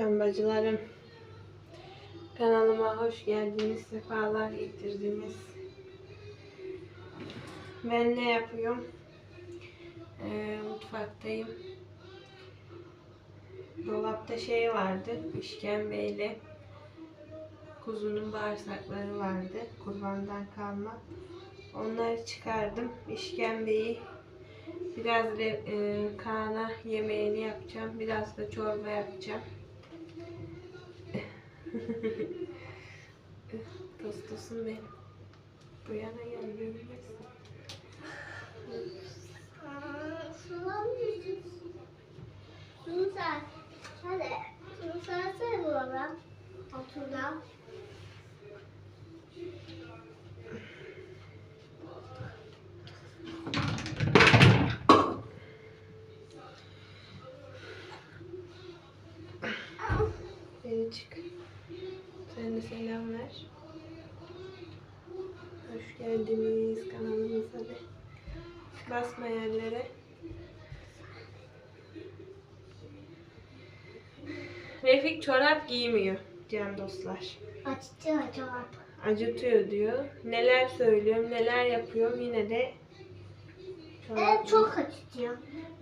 Can bacılarım. Kanalıma hoş geldiniz. Sefalar getirdiniz. Ben ne yapıyorum? Ee, mutfaktayım. Dolapta şey vardı. işkembeyle kuzunun bağırsakları vardı. Kurbandan kalma. Onları çıkardım. İşkembeyi biraz e, Kaan'a yemeğini yapacağım. Biraz da çorba yapacağım. Tostosum benim. Bu yana gel görünmesin. Şunu sen, hadi. Şunu sen sen bana. Otur da. Beni çık. Selam ver. Hoş geldiniz kanalımıza de. Basma yerlere. Refik çorap giymiyor can dostlar. Açtı çorap. Acıtıyor diyor. Neler söylüyorum, neler yapıyorum yine de çorap Evet çok açtı.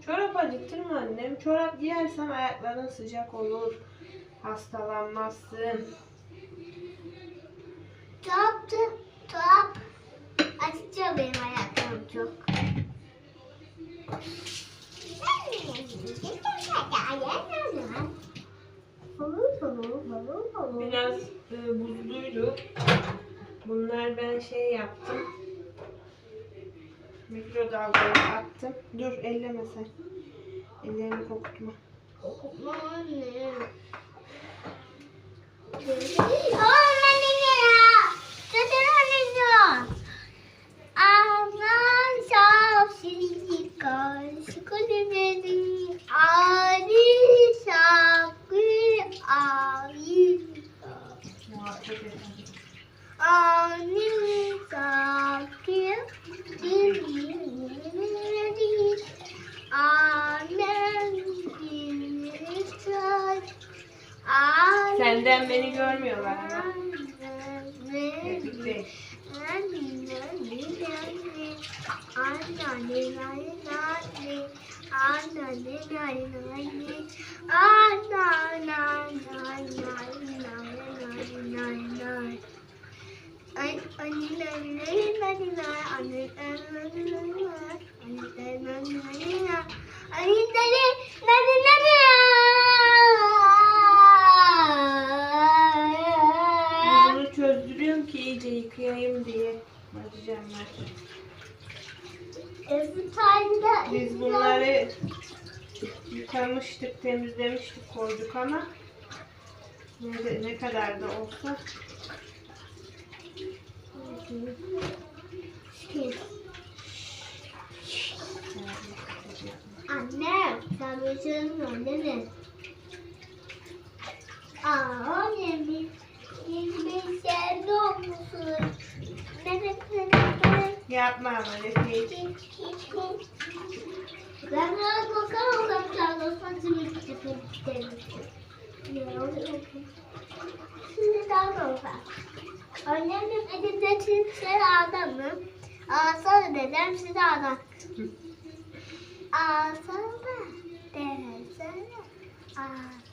Çorap acıtır mı annem? Çorap giyersen ayakların sıcak olur. Hastalanmazsın. Çoraptı. Çorap. Açtı benim ayaklarım çok. Biraz e, buzluydu. Bunlar ben şey yaptım. Mikrodalgaya attım. Dur elleme sen. Ellerini kokutma. Anne. Anne ne beni görmüyorlar ama. Refik Bey. Bunu çözdürüyorum ki iyice yıkayayım diye. Bacıcanlar. Biz bunları yıkamıştık, temizlemiştik, koyduk ama ne, ne kadar da olsa Anne, mi değil mi? Aa, anne, bir şey ne olmuşsun? Ne ne ne ne yapma Refik. Ben biraz saçımı yapayım demiştim. Ne oldu? Şimdi daha da olsa. Annemin elinde çiftler adamı. Alsana dedem size adam. Alsana desene. Alsana desene.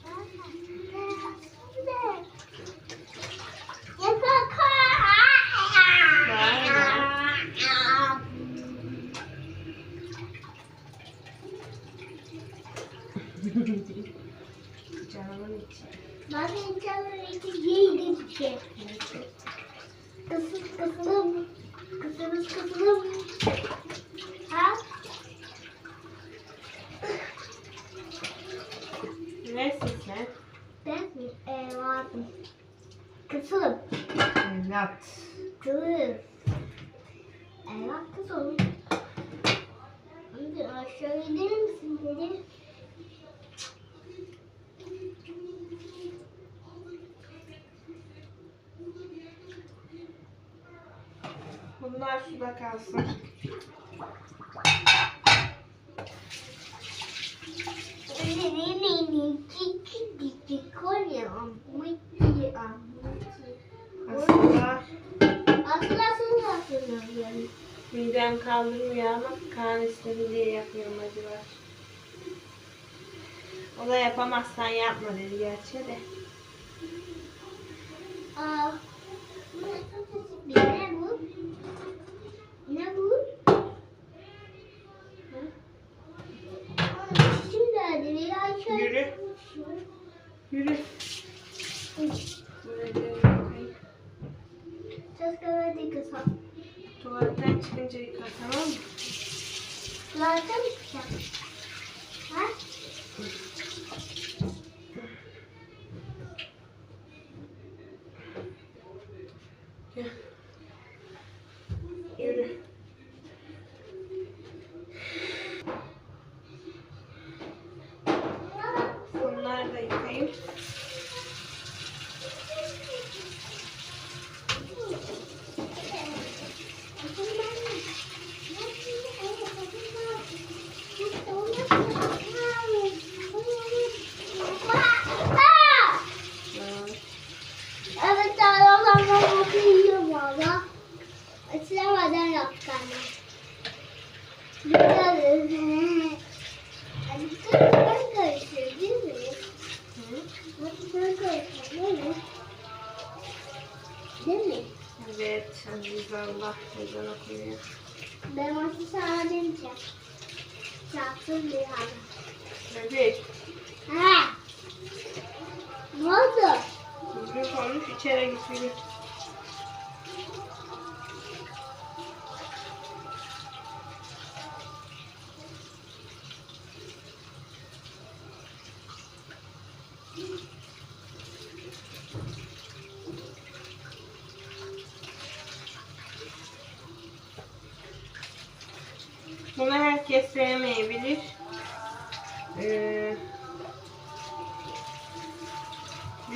suda kalsın. Aslında midem kaldırmıyor ama kan istedi diye yapıyorum acaba. O da yapamazsan yapma dedi gerçi de. Aa. Yürü. Böyle yapayım. Söz kavadi kısa. Tuvaletten çıkınca yıka tamam mı? Zaten çıkacağım. Ha? Gel. Yürü. Bunları da yıkayayım. Evet aralarla bakıyorum valla. Açılamadan yaptı anne. Biraz Hani ben karışıyor değil mi? Hı? Ben karışıyor değil mi? Değil mi? Evet, Aziz Allah ezan okuyor. Ben maçı sana demeyeceğim. Çarptım bir an. Bebek, Ha. Ne oldu? Düzgün konuş, içeri git yürü. Bunu herkes sevmeyebilir. Ee,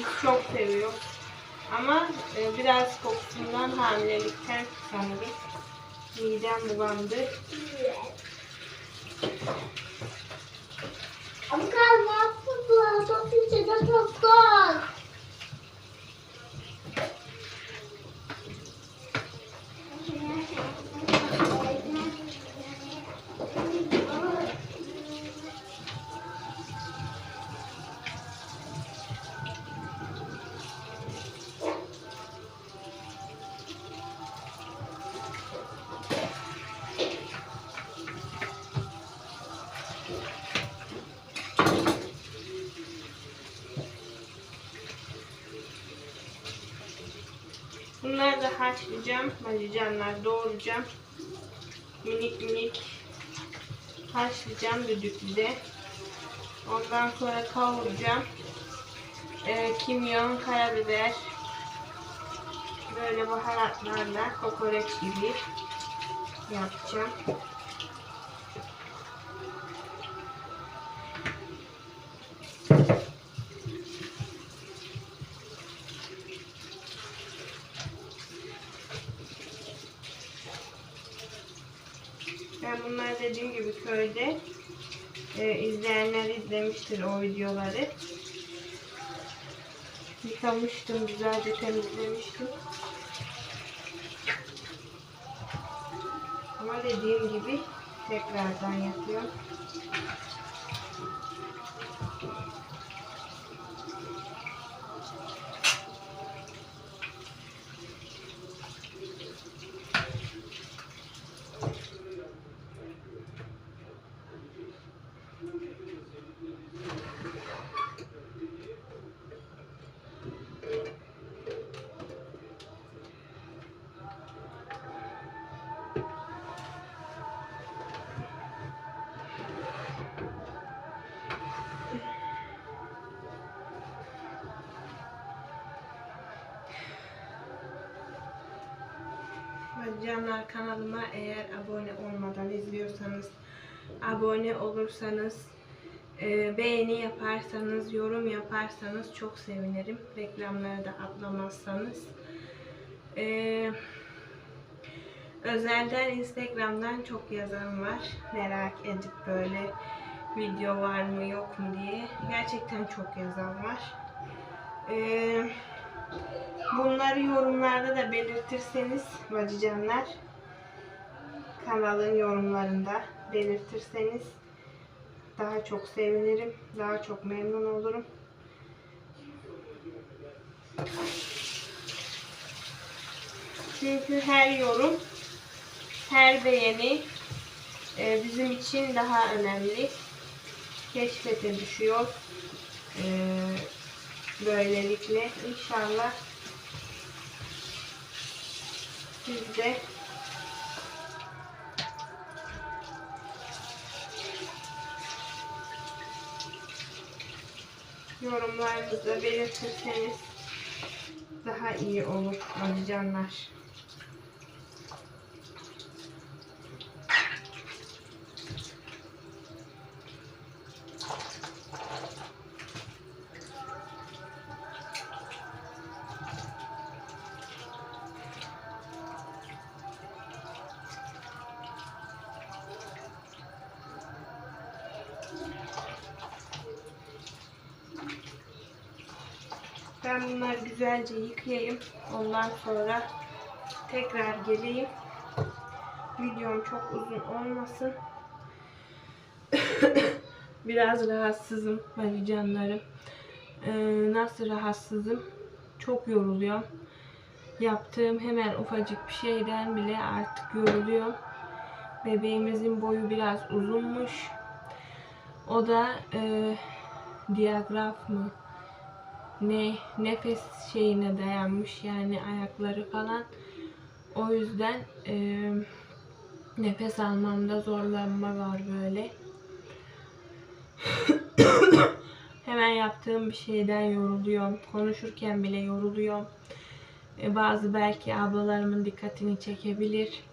biz çok seviyoruz. Ama e, biraz kokusundan hamilelikten sanırım. Midem bulandı. Ama kalmazsın bu. Çok içinde çok zor. Haşlayacağım. Bacıcanlar doğrayacağım. Minik minik haşlayacağım düdüklüde. Ondan sonra kavuracağım. Ee, kimyon, karabiber, böyle baharatlarla kokoreç gibi yapacağım. Ben bunları dediğim gibi köyde e, izleyenler izlemiştir o videoları. Yıkamıştım, güzelce temizlemiştim. Ama dediğim gibi tekrardan yapıyorum. Canlar kanalıma eğer abone olmadan izliyorsanız, abone olursanız, e, beğeni yaparsanız, yorum yaparsanız çok sevinirim. Reklamları da atlamazsanız. E, özelden Instagram'dan çok yazan var. Merak edip böyle video var mı yok mu diye. Gerçekten çok yazan var. Eee Bunları yorumlarda da belirtirseniz bacıcanlar kanalın yorumlarında belirtirseniz daha çok sevinirim. Daha çok memnun olurum. Çünkü her yorum, her beğeni e, bizim için daha önemli. Keşfete düşüyor. Böylelikle inşallah siz de yorumlarınızda belirtirseniz daha iyi olur canlar. Ben bunları güzelce yıkayayım. Ondan sonra tekrar geleyim. Videom çok uzun olmasın. Biraz rahatsızım hadi canlarım. Ee, nasıl rahatsızım? Çok yoruluyorum. Yaptığım hemen ufacık bir şeyden bile artık yoruluyorum. Bebeğimizin boyu biraz uzunmuş. O da e, diyagraf mı? Ne nefes şeyine dayanmış yani ayakları falan. O yüzden e, nefes almamda zorlanma var böyle. Hemen yaptığım bir şeyden yoruluyorum. Konuşurken bile yoruluyorum. E, bazı belki ablalarımın dikkatini çekebilir.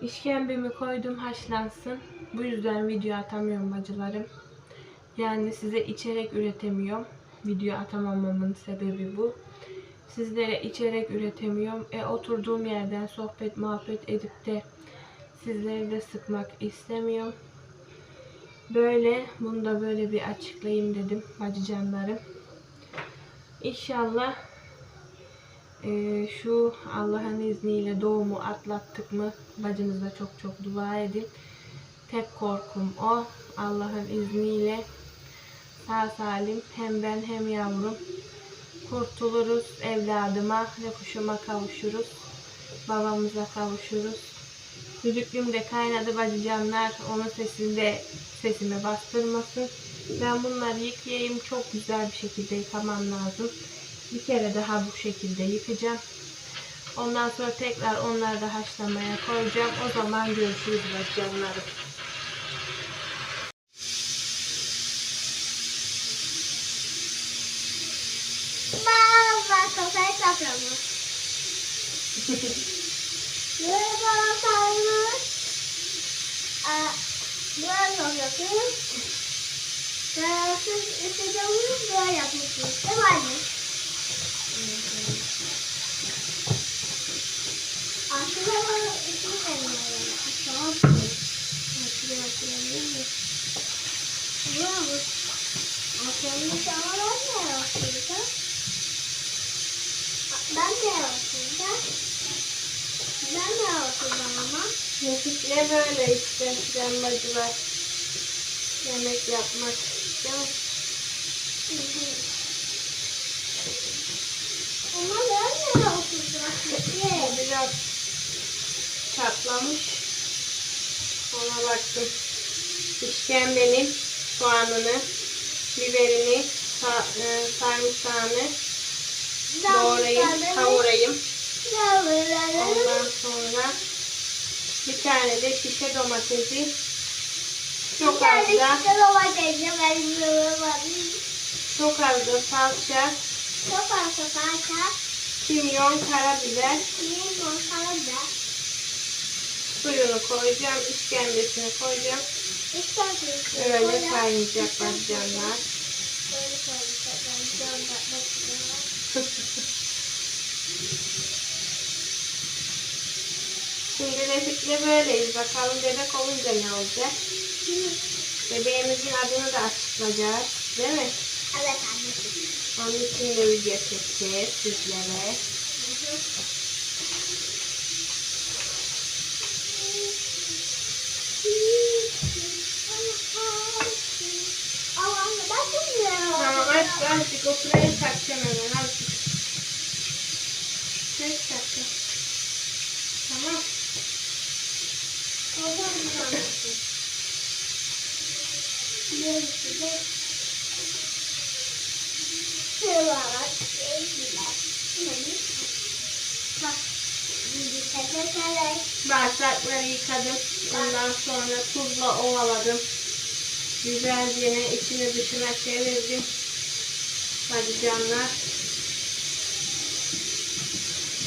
İşkembemi koydum haşlansın. Bu yüzden video atamıyorum bacılarım. Yani size içerik üretemiyorum video atamamamın sebebi bu. Sizlere içerik üretemiyorum. E oturduğum yerden sohbet muhabbet edip de sizleri de sıkmak istemiyorum. Böyle bunu da böyle bir açıklayayım dedim bacıcanlarım. İnşallah e, şu Allah'ın izniyle doğumu atlattık mı bacınıza çok çok dua edin. Tek korkum o. Allah'ın izniyle sağ salim hem ben hem yavrum kurtuluruz evladıma ve kuşuma kavuşuruz. Babamıza kavuşuruz. Düdüklüm de kaynadı bacıcanlar. Onun sesinde sesime bastırmasın. Ben bunları yıkayayım. Çok güzel bir şekilde yıkamam lazım. Bir kere daha bu şekilde yıkayacağım. Ondan sonra tekrar onları da haşlamaya koyacağım. O zaman görüşürüz bacıcanlarım. Baba baba sarmış. Aa, Böyle yapıyorsun. Böyle siz istediğiniz böyle yapıyorsunuz. Değil mi anne? Aslında bana ismi vermiyor. Tamam. Aslında hatırlamıyor musun? Bravo. Aslında sana ben de yapıyordum. Ben de yapıyordum. Ben de yapıyordum ama. Ne böyle işte canbacılar. Yemek yapmak. Değil mi? Ama ben de. O biraz çatlamış. Ona baktım. İşkembenin soğanını, biberini, sa e, sarımsağını doğrayayım, kavurayım. Ondan sonra bir tane de şişe domatesi. Çok az da çok az da salça, kimyon, karabiber, suyunu koyacağım, işkembesini koyacağım. Öyle kaynayacak patlıcanlar. Şimdi genetikle böyleyiz. Bakalım bebek olunca ne olacak? Bebeğimizin adını da açıklayacağız. Değil mi? Evet anneciğim. Onun için de video çekeceğiz sizlere. Tamam artık artık oturayım. Bağırsakları yıkadım. Ondan sonra tuzla ovaladım. Güzelce içini dışına çevirdim. Patlıcanlar.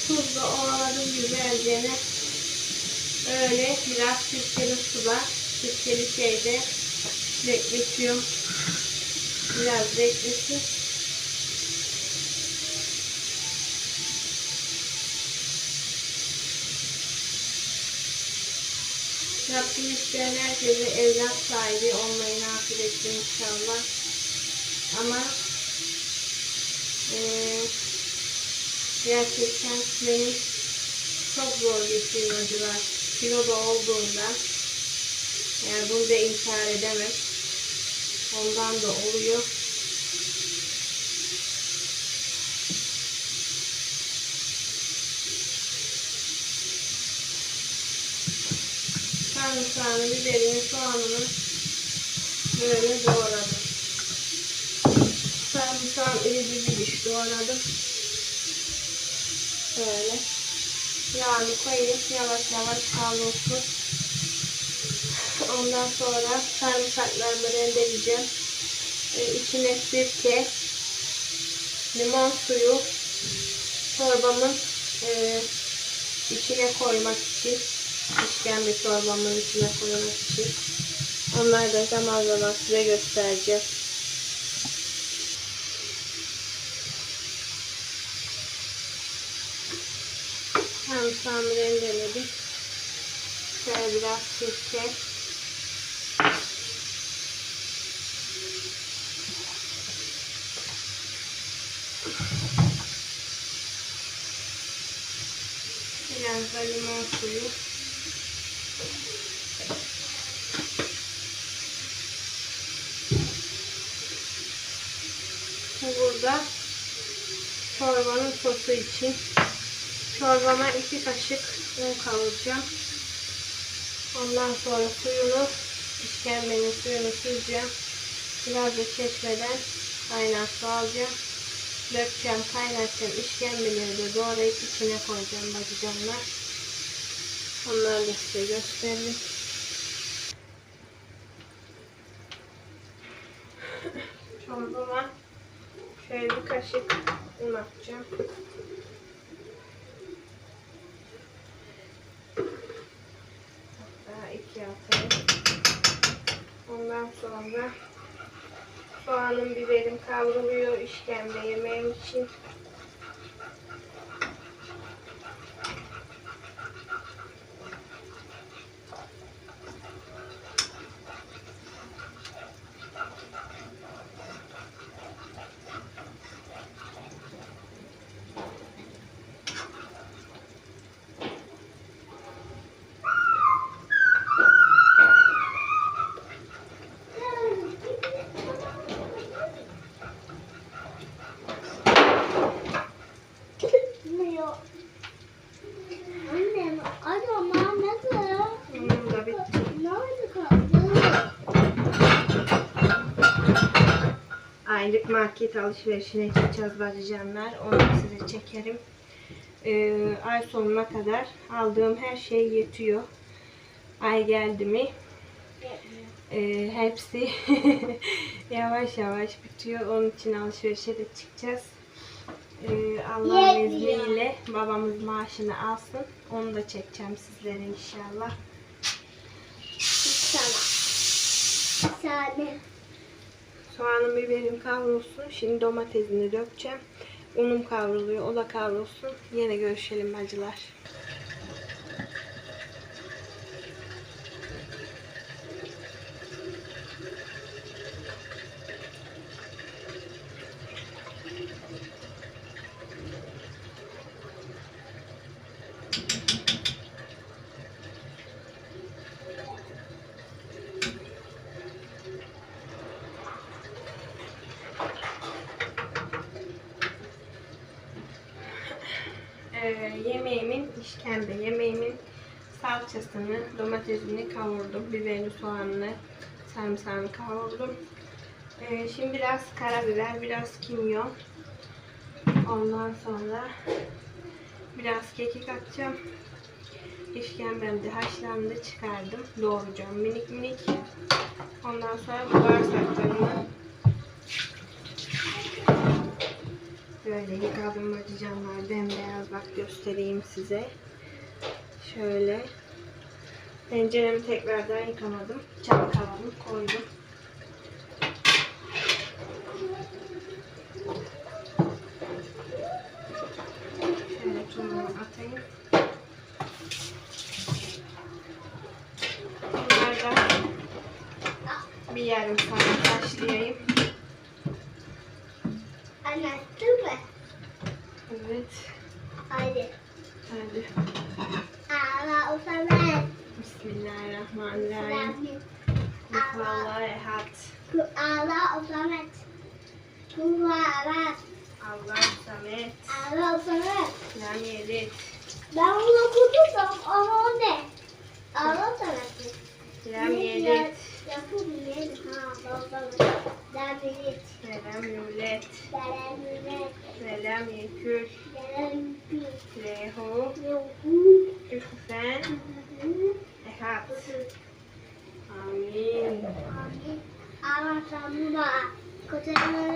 Tuzla ovaladım güzelce. Öyle biraz sirkeli suda, sirkeli şeyde bekletiyorum. Biraz beklesin. Rabbim isteyen herkese evlat sahibi olmayı nasip etsin inşallah. Ama eee gerçekten benim çok zor geçiyor acılar. Kilo da olduğundan yani bunu da inkar edemem. Ondan da oluyor. Sarımsağını, biberini, soğanını böyle doğradım. Sarımsağın iri bir diş doğradım. Böyle. Yağını koyayım. Yavaş yavaş kavrulsun. Ondan sonra sarımsaklarımı rendeleyeceğim. Ee, içine sirke, limon suyu, çorbamın e, içine koymak için, işkembe çorbamın içine koymak için. Onları da zaman zaman size göstereceğim. Sarımsağımı rendeledim. Şöyle biraz sirke. Biraz da limon suyu. Bu burada çorbanın sosu için. Çorbama iki kaşık un kavuracağım. Ondan sonra suyunu, işkembenin suyunu süzeceğim. Biraz da çeşmeden kaynar alacağım. Dökeceğim, kaynatacağım. İşkembeleri de doğrayıp içine koyacağım bakacağımlar. Onları da size göstereyim. Çorbama şöyle bir kaşık un atacağım. Daha iki atayım. Ondan sonra soğanım, biberim kavruluyor işkembe yemeğim için. Ne yok? Annem, acaba nasıl? Unum da bitti. Nerede kaldı? Aylık market alışverişine gideceğiz bacıcanlar. Onu size çekerim. Ee, ay sonuna kadar aldığım her şey yetiyor. Ay geldi mi e, hepsi yavaş yavaş bitiyor. Onun için alışverişe de çıkacağız. Ee, Allah'ın izniyle babamız maaşını alsın. Onu da çekeceğim sizlere inşallah. Sana. Sade. Soğanım biberim kavrulsun. Şimdi domatesini dökeceğim. Unum kavruluyor. O da kavrulsun. Yine görüşelim acılar. Sarımsağını kavurdum. Ee, şimdi biraz karabiber, biraz kimyon. Ondan sonra biraz kekik atacağım. İşkembem de haşlandı çıkardım. Doğrayacağım minik minik. Ondan sonra bağırsaklarımı böyle yıkadım bacıcanlar bembeyaz bak göstereyim size. Şöyle. Tenceremi tekrardan yıkamadım. Çalkaladım koydum. Şöyle atayım. Bunlardan bir yarım saat haşlayayım. Anlattın mı? Evet. Hadi. Hadi. Allah ufamet. Bismillahirrahmanirrahim. Kulhuvallahu ehad. Allah ufamet. Kulhuvallah. Allah samet. Allah ufamet. Lam yelid. Ben bunu okudum ama o ne? Allah ufamet. Lam yelid. Yapabilirim. Ha baba. Dabilit. Ve lem yulet. Delemület. Ve lem yekül. Delemület. Lehu. Yohu. Küfen. Ehad. Amin. Allah sana Kocaman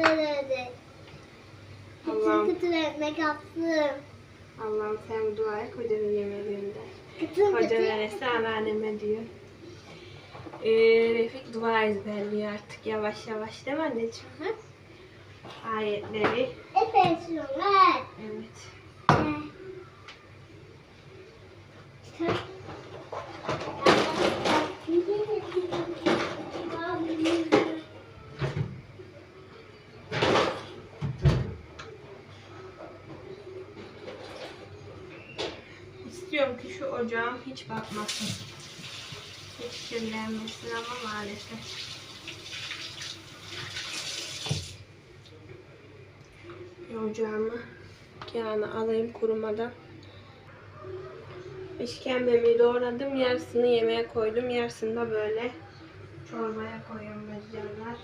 Allah'ım. Kıtır ekmek yaptım. Allah'ım sen bu duaya kocanın yemeği gönder. Kıtır Hoca neresi anneanneme diyor. Ee, Refik dua ezberliyor artık yavaş yavaş değil mi anneciğim? Hı? Ayetleri. Epey sürüyor. Evet. İstiyorum ki şu ocağım hiç batmasın. Hiç kirlenmesin ama maalesef. Ocağımı yağını alayım kurumadan. İşkembemi doğradım. Yarısını yemeğe koydum. Yarısını da böyle çorbaya koyuyorum bacıcanlar.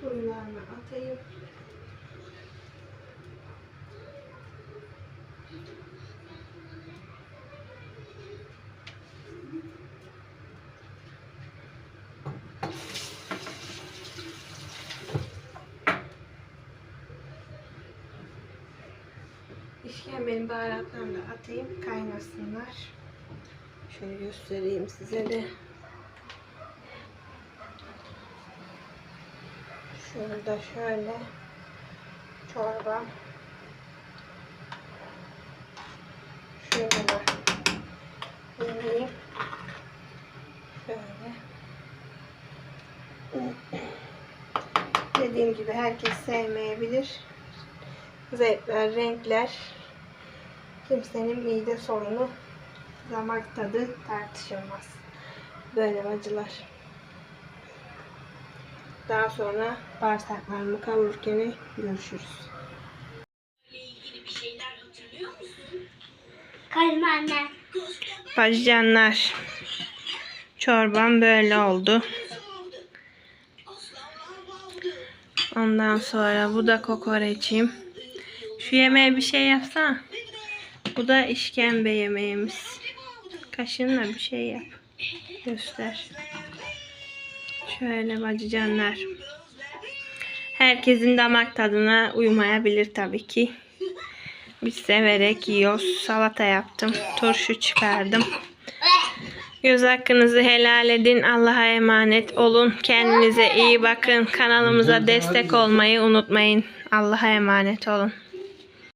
Suyularını atayım. İşkembenin baharatlarını da atayım kaynasınlar. Şöyle göstereyim size de. Şurada şöyle çorba. Şöyle. Yemeğim. Şöyle. Dediğim gibi herkes sevmeyebilir. Zevkler, renkler. Kimsenin mide sorunu, damak tadı tartışılmaz. Böyle acılar. Daha sonra bağırsaklarımı kavururken görüşürüz. Kaynım anne. Bacıcanlar. Çorbam böyle oldu. Ondan sonra bu da kokoreçim. Şu yemeğe bir şey yapsana. Bu da işkembe yemeğimiz. Kaşınla bir şey yap. Göster. Şöyle bacıcanlar. Herkesin damak tadına uymayabilir tabii ki. Biz severek yiyoruz. Salata yaptım. Turşu çıkardım. Göz hakkınızı helal edin. Allah'a emanet olun. Kendinize iyi bakın. Kanalımıza destek olmayı unutmayın. Allah'a emanet olun.